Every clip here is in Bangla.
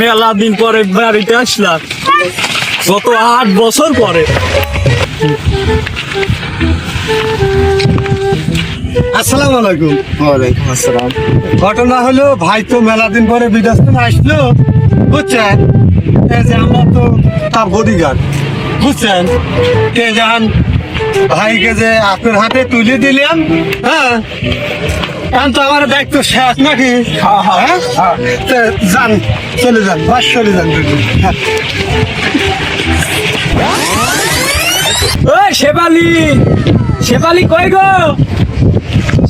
মেলা দিন পরে বাড়িতে আসলাম। গত আট বছর পরে। আসসালামু আলাইকুম। ওয়ালাইকুম আসসালাম। ঘটনা হলো ভাই তো মেলা দিন পরে বিদেশ থেকে আসলো বুঝছেন? এই যে আমরা তো তার বডিগার্ড বুঝছেন? কে যান ভাইকে যে আপনার হাতে তুলে দিলাম হ্যাঁ? এখন তো আমার দায়িত্ব শেষ নাকি? হ্যাঁ তো যান চলে যান বাস চলে যান। হ্যাঁ। ওই শেফালি শেফালি কই গো?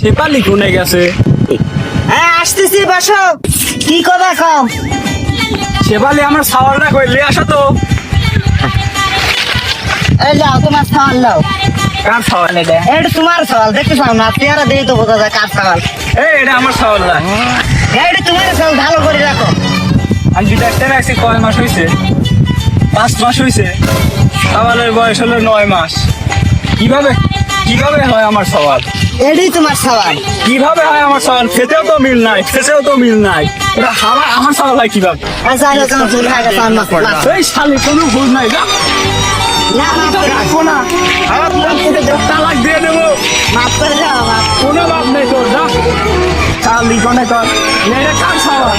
শেফালি কোনে গেছে? হ্যাঁ আসতেছি বসো। কি কথা কম শেফালি আমার সাওয়ালটা কই? লিয়ে আসো তো। এই যাও তোমার সওয়াল দাও কার সাওয়াল এটা? এটা তোমার সওয়াল দেখতে পাও না? চেহারা দিয়ে তো বোঝা যায় কার সওয়াল। এই এটা আমার সাওয়াল না। এটা তোমার সওয়াল ভালো করে রাখো। আমি দেখতে রাখছি কয় মাস হয়েছে পাঁচ মাস হয়েছে সাওয়ালের বয়স হলো নয় মাস। কীভাবে কীভাবে হয় আমার সওয়াল? এটাই তোমার সওয়াল। কীভাবে হয় আমার সওয়াল? খেতেও তো মিল নাই খেতেও তো মিল নাই। ওটা আমার আমার সওয়াল হয় কীভাবে? আচ্ছা আচ্ছা এই শালি কোনো ভুল নাই যা। না মাফ করে। রাখব না। তালাক দিয়ে দেবো। মাফ করে দাও মাফ। কোনো বাপ নেই তোর যা। শালি কোনে কর। মেরে কাজ সওয়াল